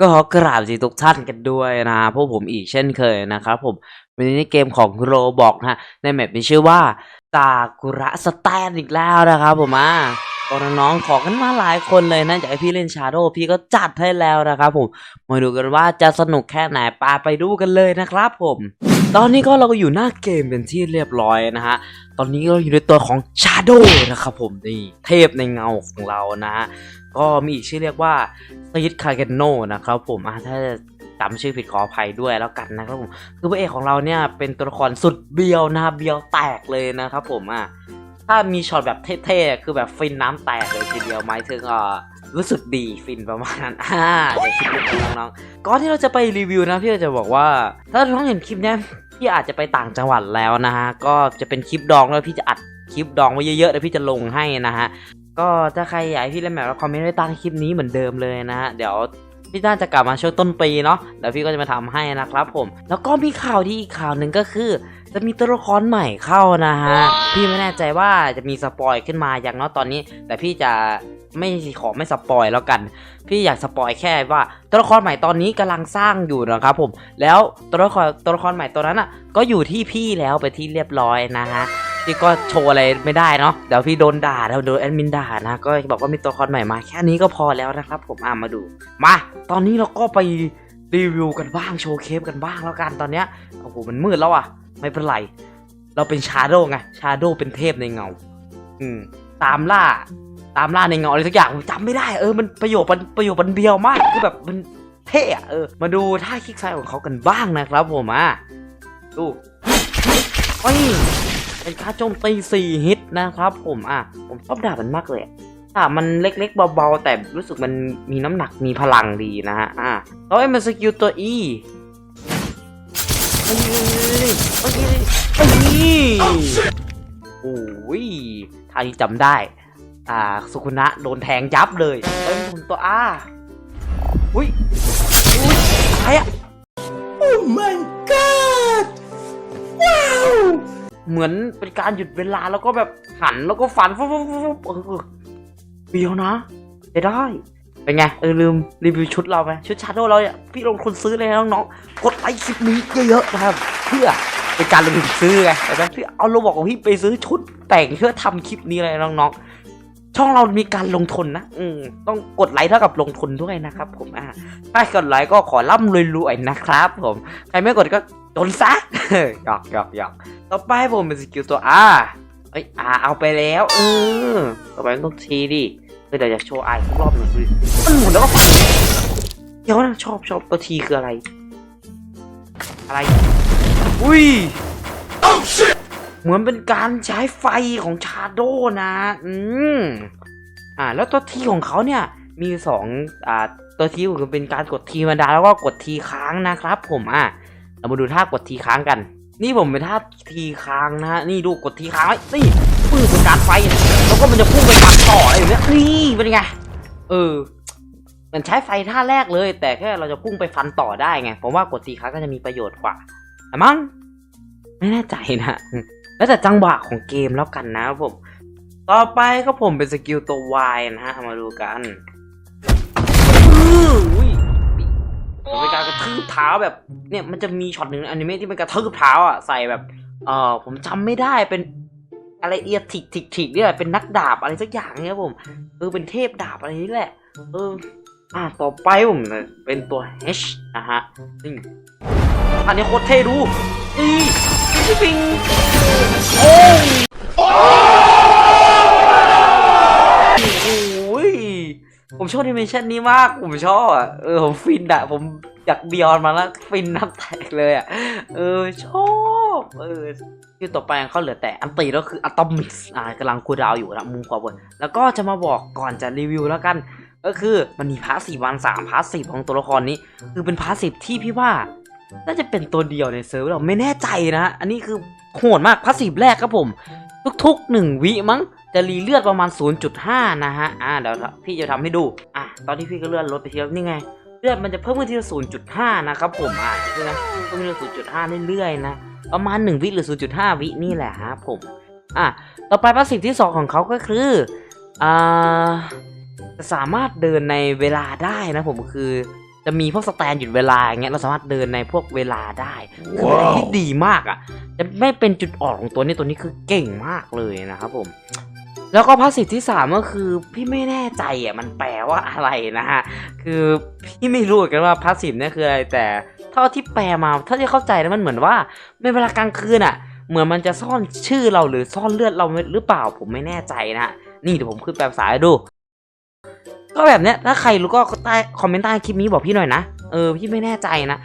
ก็ขอกราบสีทุกท่านกันด้วยนะพวกผมอีกเช่นเคยนะครับผมวันนี้เกมของโรบอกนะฮะในแมปมีชื่อว่าตากุระสแตนอีกแล้วนะครับผมอะก็น้องๆขอกันมาหลายคนเลยนะอยากให้พี่เล่นชาโดพี่ก็จัดให้แล้วนะครับผมมาดูกันว่าจะสนุกแค่ไหนปาไปดูกันเลยนะครับผม ตอนนี้ก็เราก็อยู่หน้าเกมเป็นที่เรียบร้อยนะฮะตอนนี้เราอยู่ในตัวของ Shadow นะครับผมนี่เทพในเงาของเรานะฮะ ก็มีอีกชื่อเรียกว่าซีดคาเกโนนะครับผมอะถ้าจำชื่อผิดขออภัยด้วยแล้วกันนะครับผมคือพระเอกของเราเนี่ยเป็นตัวละครสุดเบียวนะเบียวแตกเลยนะครับผมอะถ้ามีช็อตแบบเท่ๆคือแบบฟินน้ำแตกเลยทีเดียวหมถึงอ่อรู้สึกดีฟินประมาณนั้นอ่าเดี๋ยวคิดดูน้องๆก่อนที่เราจะไปรีวิวนะพี่จะบอกว่า ถ้าน้องเห็นคลิปเนี้ยพี่อาจจะไปต่างจังหวัดแล้วนะฮะก็จะเป็นคลิปดองแล้วพี่จะอัดคลิปดองไว้เยอะๆแล้วพี่จะลงให้นะฮะ ก็ถ้าใครอยากให้พี่เล่นแบบว่าคอมเมนต์ไว้ใต้คลิปนี้เหมือนเดิมเลยนะฮะเดี๋ยวพี่น่าจะกลับมาช่วงต้นปีเนาะเดี๋ยวพี่ก็จะมาทำให้นะครับผม แล้วก็มีข่าวดีอีกข่าวหนึ่งก็คือ จะมีตัวละครใหม่เข้านะฮะ พี่ไม่แน่ใจว่าจะมีสปอยขึ้นมาอย่างเนาะตอนนี้ แต่พี่จะไม่ขอไม่สปอยแล้วกัน พี่อยากสปอยแค่ว่าตัวละครใหม่ตอนนี้กำลังสร้างอยู่นะครับผม แล้วตัวละครตัวละครใหม่ตัวนั้นอะก็อยู่ที่พี่แล้วไปที่เรียบร้อยนะฮะ พี่ก็โชว์อะไรไม่ได้เนาะเดี๋ยวพี่โดนด่าแล้วโดนแอดมินด่านะ ก็บอกว่ามีตัวละครใหม่มา แค่นี้ก็พอแล้วนะครับ ผมอะมาดู มา ตอนนี้เราก็ไปรีวิวกันบ้างโชว์เคปกันบ้างแล้วกันตอนเนี้ยโอ้โหมันมืดแล้วอะ ไม่เป็นไร เราเป็นชาโดไงชาโดเป็นเทพในเงา อืม ตามล่า ตามล่าในเงาอะไรสักอย่างผมจำไม่ได้เออมันประโยคมันประโยคมันเบียวมากคือแบบมันเท่อะเออมาดูท่าคลิกซ้ายของเขากันบ้างนะครับผมอะดูโอ้ย เป็นกาโจมตีสี่ฮิตนะครับผมอะผมชอบดาบมันมากเลยอะมันเล็กๆเบาๆ แต่รู้สึกมันมีน้ำหนักมีพลังดีนะฮะอะแล้วไอ้มันสกิลตัว E เอ้ยเอ้ยเอ้ยเอ้ยโอ้ยท่านี้จำได้ อ่า สุคุนะโดนแทงยับเลยเอ้ยผมตัว A อุ้ยอุ้ยอะไรอะ Oh my god! Wow! เหมือนเป็นการหยุดเวลาแล้วก็แบบหันแล้วก็ฟันฟุ๊บฟุ๊บฟุ๊บเออเบียวนะจะได้ เป็นไง เออลืมรีวิวชุดเราไหมชุดชาโดเราเนี่ยพี่ลงทุนซื้อเลยนะน้องๆ กดไลค์คลิปนี้เยอะๆนะครับ เพื่อเป็นการลงทุนซื้อไงแต่แบบพี่เอาโลบอกของพี่ไปซื้อชุดแต่งเพื่อทำคลิปนี้เลยน้องๆช่องเรามีการลงทุนนะ อืม ต้องกดไลค์เท่ากับลงทุนด้วยนะครับผม อ่า ถ้ากดไลค์ก็ขอร่ำรวยๆนะครับผม ใครไม่กดก็ โดนซะหยอกหยอกหยอกต่อไปผมเป็นสกิลตัว R เอ้ย R เอาไปแล้วเออต่อไปต้องทีดิเฮ้ยเดี๋ยวจะโชว์ R สักรอบหนึ่งดิมันหมุนแล้วก็ฟันเดี๋ยวนะชอบชอบตัวทีคืออะไร อะไร อุ้ย Oh shit! เหมือนเป็นการใช้ไฟของชาโดนะ อืมอ่า แล้วตัวทีของเขาเนี่ย มีสองอ่า ตัวทีคือเป็นการกดทีธรรมดาแล้วก็กดทีค้างนะครับผมอะ เรามาดูท่ากดทีค้างกัน นี่ผมเป็นท่าทีค้างนะฮะ นี่ดูกดทีค้างไว้นี่ปืนเป็นการไฟ แล้วก็มันจะพุ่งไปปักต่ออะไรอย่างเงี้ย นี่เป็นไง เออ มันใช้ไฟท่าแรกเลย แต่แค่เราจะพุ่งไปฟันต่อได้ไง ผมว่ากดทีค้างก็จะมีประโยชน์กว่าแต่มั้ง ไม่แน่ใจนะ แล้วแต่จังหวะของเกมแล้วกันนะผม ต่อไปก็ผมเป็นสกิลตัว Y นะฮะ มาดูกันอื้อ อุ้ยมันเป็นการกระทืบเท้าแบบเนี่ยมันจะมีช็อตหนึ่งอนิเมะที่มันกระทืบเท้าอะใส่แบบเออผมจำไม่ได้เป็นอะไรเอียทิกทิกทิกเนี่ยเป็นนักดาบอะไรสักอย่างเนี่ยผมเออเป็นเทพดาบอะไรนี่แหละ เอออ่าต่อไปผมเนี่ยเป็นตัว H นะฮะนี่อันนี้โคตรเท่ดูนี่ปิ๊งปิ๊งโอ้โอ้ย ผมชอบแอนิเมชันนี้มาก ผมชอบอะ เออผมฟินอะ ผมอยากเบียร์มาแล้วฟินน้ำแตกเลยอะ เออชอบ เออที่ต่อไปเขาเหลือแต่อันตีแล้วคืออะตอมิกอ่ากำลังคูดาวอยู่นะมุมขวาบน แล้วก็จะมาบอกก่อนจะรีวิวแล้วกัน ก็คือมันมีพาร์ทสี่วันสามพาร์ทสี่ของตัวละครนี้ คือเป็นพาร์ทสิบที่พี่ว่าน่าจะเป็นตัวเดียวในเซิร์ฟเราไม่แน่ใจนะ อันนี้คือโหดมากพาร์สซีฟแรกครับผม ทุกๆหนึ่งวิมั้ง จะรีเลือดประมาณ 0.5 นะฮะ อ่าเดี๋ยวพี่จะทำให้ดู อะตอนที่พี่ก็เลื่อนลดไปทีละนี่ไง เลือดมันจะเพิ่มขึ้นทีละ0.5 นะครับผม อะใช่ไหมเพิ่มขึ้นทีละ0.5 เรื่อยๆนะ ประมาณ 1 วิหรือ 0.5 วินี่แหละฮะผม อะ ต่อไปพาสซีฟที่ 2 ของเขาก็คือ อ่า จะสามารถเดินในเวลาได้นะผมคือจะมีพวกสแตนหยุดเวลาอย่างเงี้ยเราสามารถเดินในพวกเวลาได้คือเป็นอะไรที่ดีมากอะ จะไม่เป็นจุดอ่อนของตัวนี้ตัวนี้คือเก่งมากเลยนะครับผม แล้วก็พาสซีฟที่สามก็คือพี่ไม่แน่ใจอะมันแปลว่าอะไรนะฮะคือพี่ไม่รู้กันว่าพาสซีฟเนี่ยคืออะไรแต่เท่าที่แปลมาเท่าที่เข้าใจนะมันเหมือนว่าในเวลากลางคืนอะ เหมือนมันจะซ่อนชื่อเราหรือซ่อนเลือดเราหรือเปล่าผมไม่แน่ใจนะฮะนี่เดี๋ยวผมขึ้นแปลภาษาให้ดู ก็แบบเนี้ยถ้าใครรู้ก็ใต้คอมเมนต์ใต้คลิปนี้บอกพี่หน่อยนะเออพี่ไม่แน่ใจนะ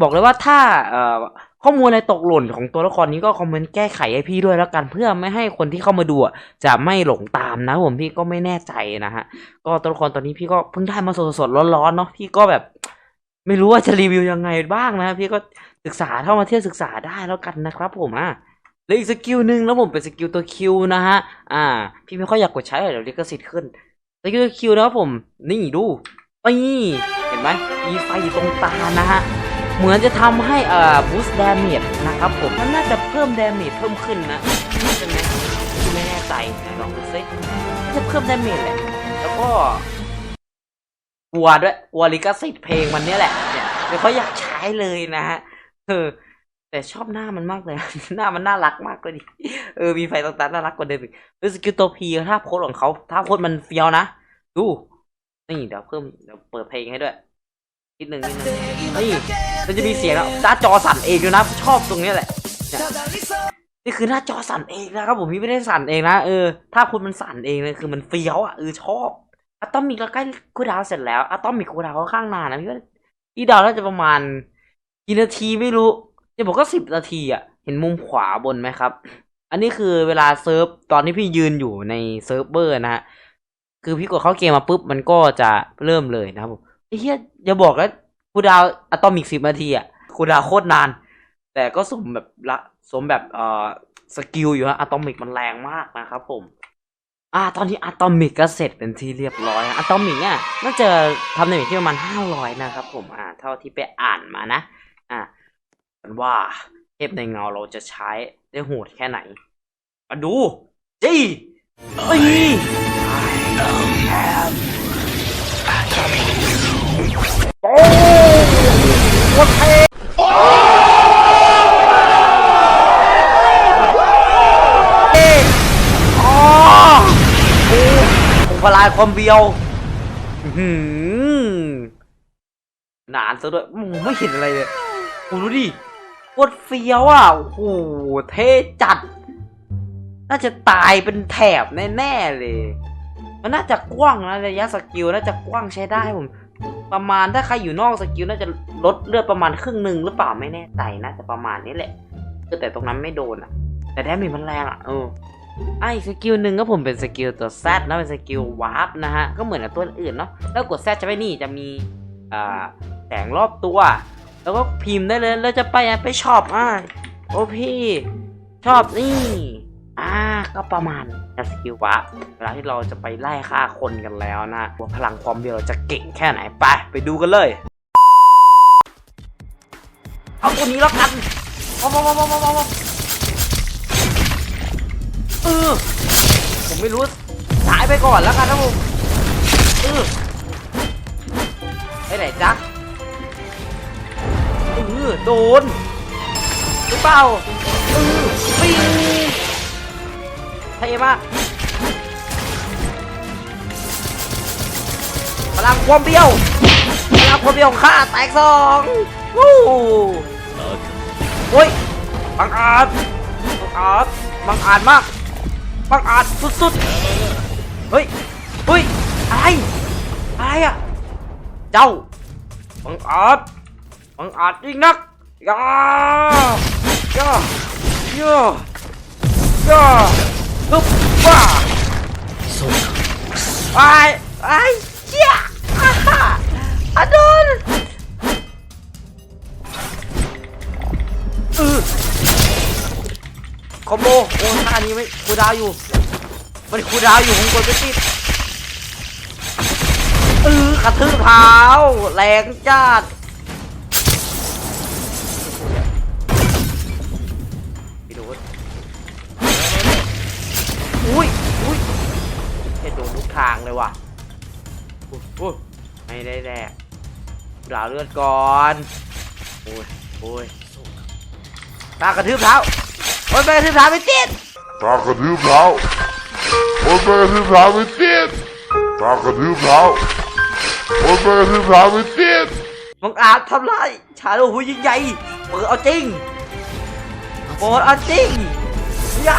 บอกเลยว่าถ้าเอ่อ ข้อมูลอะไรตกหล่นของตัวละครนี้ก็คอมเมนต์แก้ไขให้พี่ด้วยแล้วกันเพื่อไม่ให้คนที่เข้ามาดูจะไม่หลงตามนะผมพี่ก็ไม่แน่ใจนะฮะก็ตัวละครตอนนี้พี่ก็เพิ่งได้มาสดๆร้อนๆเนาะพี่ก็แบบไม่รู้ว่าจะรีวิวยังไงบ้างนะ พี่ก็ศึกษาเท่ามาเที่ยวศึกษาได้แล้วกันนะครับผมอะแล้วอีกสกิลหนึ่งแล้วผมเป็นสกิลตัวคิวนะฮะ อ่า พี่ไม่ค่อยอยากกดใช้เดี๋ยวลิขสิทธิ์ขึ้นสกิลตัวคิวนะครับผม นี่ดูนี่เห็นไหมมีไฟอยู่ตรงตานะฮะ เหมือนจะทำให้อ่อบูสต์ดาเมจนะครับผมมันน่าจะเพิ่มดาเมจเพิ่มขึ้นนะใช่ไหมไม่แน่ใจไหนลองดูซิจะเพิ่มดาเมจแหละแล้วก็กลัวด้วยกลัวลิขสิทธิ์เพลงมันเนี่ยแหละเนี่ยไม่ค่อยอยากใช้เลยนะฮะเออแต่ชอบหน้ามันมากเลย หน้ามันน่ารักมากเลยดิ เออ มีไฟต่างๆน่ารักกว่าเดิมอีกแล้วสกิลตัวพีถ้าโพสของเขาถ้าโพสมันเฟี้ยวนะ ดู นี่เดี๋ยวเพิ่ม เดี๋ยวเปิดเพลงให้ด้วย นิดนึงนิดนึงนี่มันจะมีเสียงแล้วหน้าจอสั่นเองด้วยนะชอบตรงนี้แหละเนี่ยนี่คือหน้าจอสั่นเองนะครับผมพี่ไม่ได้สั่นเองนะเออถ้าคุณมันสั่นเองเลยคือมันเฟี้ยวอะเออชอบอะตอมิกเราใกล้คูดาวเสร็จแล้วอะตอมิกคูดาวน์ค่อนข้างนานนะพี่ว่าพี่ดาวน่าจะประมาณกี่นาทีไม่รู้จะบอกก็สิบนาทีอะเห็นมุมขวาบนไหมครับ อันนี้คือเวลาเซิร์ฟตอนที่พี่ยืนอยู่ในเซิร์ฟเวอร์นะฮะคือพี่กดเข้าเกมมาปุ๊บมันก็จะเริ่มเลยนะครับผม เหี้ยอย่าบอกแล้วคูดาวอะตอมิกสิบนาทีอะคูดาวโคตรนาน แต่ก็สมแบบละสมแบบเอ่อสกิลอยู่ฮะอะตอมิกมันแรงมากนะครับผม อ่า ตอนนี้อะตอมิกก็เสร็จเป็นที่เรียบร้อยอะตอมิกเนี่ยน่าจะทำในที่ประมาณห้าร้อยนะครับผมอ่า เท่าที่ไปอ่านมานะ อ่ากันว่าเทพในเงาเราจะใช้ได้โหดแค่ไหนมาดูจีเอ้ยโอ้โค ตรเท่อ๋อโอ้ผมพลายความเบียวหนานซะด้วยอืมไม่เห็นอะไรเลยโอ้ดูดิโคตรเฟี้ยวอะ โอ้โห เท่จัด น่าจะตายเป็นแถบแน่ ๆ เลย มันน่าจะกว้างนะระยะสกิล น่าจะกว้างใช้ได้ผม ประมาณถ้าใครอยู่นอกสกิลน่าจะลดเลือดประมาณครึ่งหนึ่งหรือเปล่าไม่แน่ใจน่าจะประมาณนี้แหละคือแต่ตรงนั้นไม่โดนอะ แต่แดมมันแรงอะเออไอ้สกิลหนึ่งก็ผมเป็นสกิลตัว Z นะเป็นสกิลวาร์ปนะฮะก็เหมือนกับตัวอื่นเนาะแล้วกด Z จะไปนี่จะมีอ่าแสงรอบตัว แล้วก็พิมพ์ได้เลยแล้วจะไปอะไปช็อปอะโอ้พี่ชอบนี่ อ่าก็ประมาณนะสกิลวาร์ปเวลาที่เราจะไปไล่ฆ่าคนกันแล้วนะว่าพลังความเดียวเราจะเก่งแค่ไหนไป ไปดูกันเลย เอาตัวนี้แล้วกันมามามามามามาเออผมไม่รู้สายไปก่อนแล้วกันนะผมเออไปไหนจ๊ะเออโดนหรือเปล่าเออปิง เท่มากพลังความเบี้ยวพลังความเบี้ยวของข้าแตกสองวู้โอ้ยบังอาจบังอาจบังอาจมากบังอาจสุดๆเฮ้ยเฮ้ยอะไรอะไรอะเจ้าบังอาจบังอาจยิ่งนักย่าย่าย่าย่า ฮึบว้าไอ้ไอ้เชี่ยอาฮ่าอะโดนเออคอมโบโอ้ท่านี้ไม่คูดาวอยู่ มันคูดาวอยู่ผมกดไม่ติดเออกระทืบเท้าแรงจัด อุ้ยอุ้ยเห็นโดนทุกทางเลยว่ะอุ๊ยอุ๊ยไม่ได้แดกด่าเลือดก่อนโอ้ยโอ้ยตากระทืบเท้าโอ้ยไปกระทืบเท้าไม่ติดตากระทืบเท้าโอ้ยไปกระทืบเท้าไม่ติดตากระทืบเท้าโอ้ยไปกระทืบเท้าไม่ติดมังอาจทำลายชาโดว์หูยิ่งใหญ่เปิดเอาจริงโปิดเอาจริงอย่า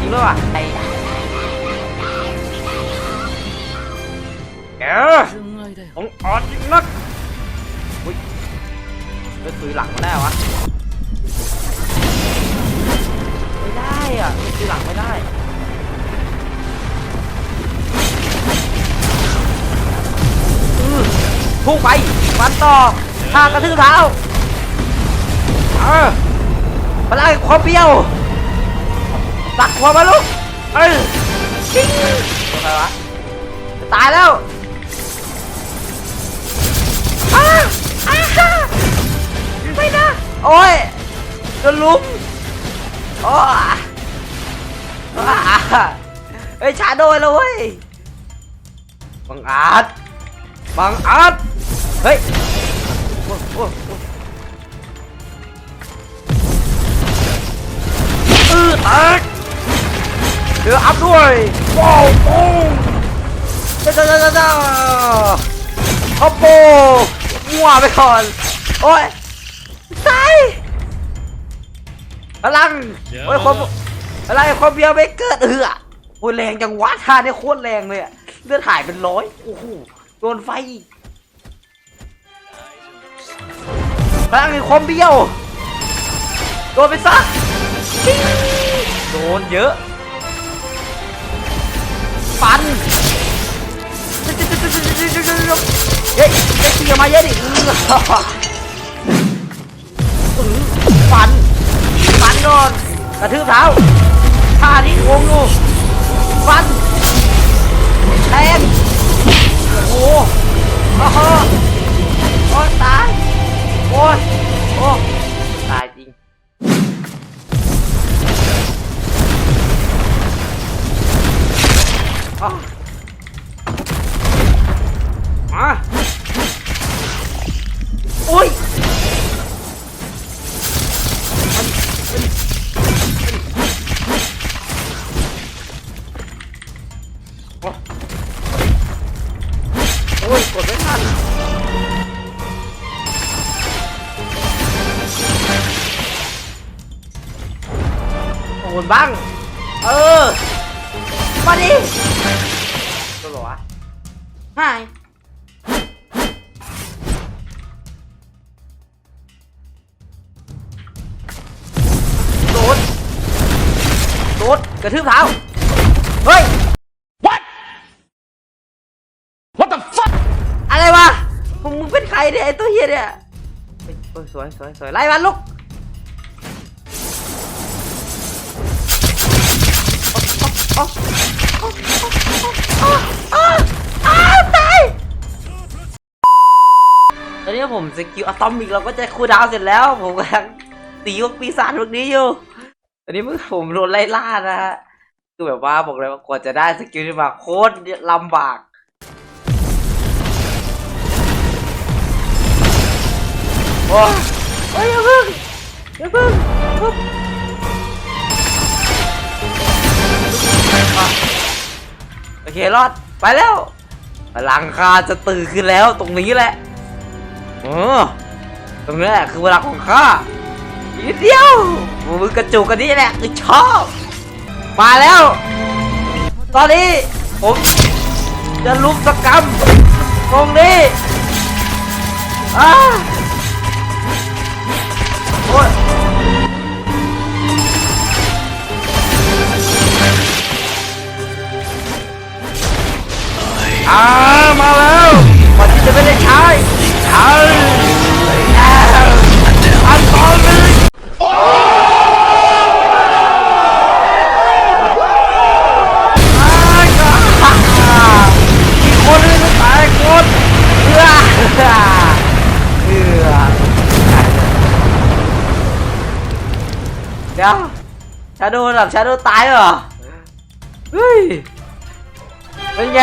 จริงด้วยว่ะไอแกองอ่อนจริงนักอุ้ยเปปืนหลังมาได้วะไม่ได้อะปืนหลังไม่ได้พุ่งไปวันต่อท่ากระทืบเท้าเออมาไล่ความเปรี้ยว ตักหัวมาลูกเออชิงอะไรวะจะตายแล้วอ้าอ้าไม่นะโอ้ยโดนลุมโอ้อะอะเฮ้ยชาโดนแล้วเว้ยบังอาจบางอาจเฮ้ยโอ้โอ้โอ้เออแตก เดืออัพด้วยว้าวโอ้จ้าจ้าจ้าจ้าฮอปโปมั่วไปก่อน โอ้ยตายพลังโอ้ยความอะไรความเบียร์ไม่เกิดเอือโอ้ยแรงจังวะท่าเนี่ยโคตรแรงเลยอะเลือดหายเป็นร้อยโอ้โหโดนไฟอีกพลังในความเบี้ยว โดนไปซะปิ้งโดนเยอะ ฟันเฮ้เยจะเกี่ยมาเยอะดิฟันฟันโดนกระทืบเท้าท่านี้งงอยู่ฟันแทงโอ้โหโอ้โหโอ้ตายโอ้โอ้ตายจริง มาโอ้ยโอ้โอ้ยกดไม่ทันโอ้ยบ้าง ดดกระทืบเท้า เฮ้ย What What the fuck อะไรวะมึงมึงเป็นใครเนี่ยไอตัวเฮียเนี่ยเฮ้ยเฮ้ยสวยสวยสวยไล่มันลูกโอ๊ะโอ๊ะโอ๊ะโอ๊ะโอ๊ะอ้าวตายตอนนี้ผมสกิลอะตอมิกเราก็จะคูลดาวน์เสร็จแล้ว ผมกำลังตีพวกปีศาจพวกนี้อยู่ ตอนนี้มึงผมโดนไล่ล่านะฮะ คือแบบว่าบอกเลยว่ากว่าจะได้สกิลนี้มาโคตรลำบาก โอ้ยโอ้ยอย่าเพิ่งอย่าพิ่งอย่าเพิ่งอะโอเครอด ไปแล้วพลังคาจะตื่นขึ้นแล้วตรงนี้แหละเออตรงนี้แหละคือเวลาของข้า นิดเดียวมือกระจุกกันนี่แหละคือชอบ มาแล้ว ตอนนี้ผมจะลุมสกรรมตรงนี้อ่าโอ้ยอ่ามาแล้วก่อนที่จะไม่ได้ใช้ดี๋ ชาโดว์แบบชาโดว์ตายเหรอเฮ้ยเป็นไง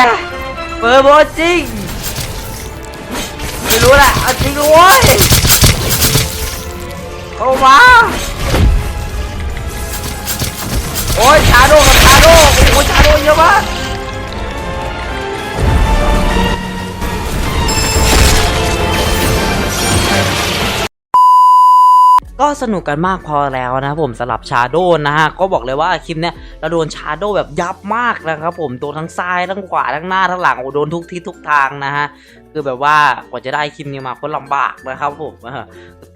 สนุกกันมากพอแล้วนะผมสำหรับชาโดนะฮะก็บอกเลยว่าคลิปเนี้ยเราโดนชาโดแบบยับมากนะครับผมโดนทั้งซ้ายทั้งขวาทั้งหน้าทั้งหลังโอ้โดนทุกทิศทุกทางนะฮะคือแบบว่ากว่าจะได้คลิปนี้มาก็ลำบากนะครับผม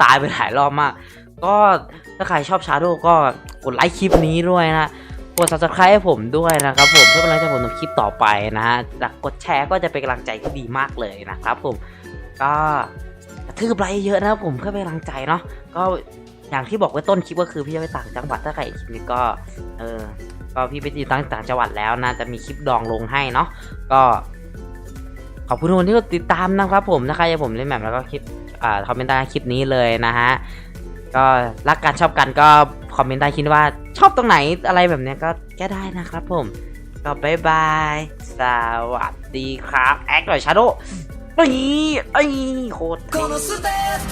ตายไปหลายรอบมาก ก็ถ้าใครชอบชาโดก็กดไลค์คลิปนี้ด้วยนะกด subscribe ให้ผมด้วยนะครับผมเพื่อเป็นกำลังใจผมทำคลิปต่อไปนะฮะกกดแชร์ก็จะเป็นกำลังใจที่ดีมากเลยนะครับผมก็กระทืบไลค์เยอะนะครับผมเพื่อเป็นกำลังใจเนาะก็ อย่างที่บอกไว้ต้นคลิปก็คือพี่จะไปต่างจังหวัดถ้าใครคลิปนี้ก็เออก็พี่ไปอยู่ต่างต่างจังหวัดแล้วนะจะมีคลิปดองลงให้เนาะก็ขอบคุณทุกคนที่ติดตามนะครับผมถ้าใครจะผมเล่นแบบแล้วก็คลิปอ่าคอมเมนต์ใต้คลิปนี้เลยนะฮะก็รักกันชอบกันก็คอมเมนต์ใต้คิดว่าชอบตรงไหนอะไรแบบนี้ก็แก้ได้นะครับผมก็บายบายสวัสดีครับแอคหน่อยชาโดไอ้ไอ้โคตร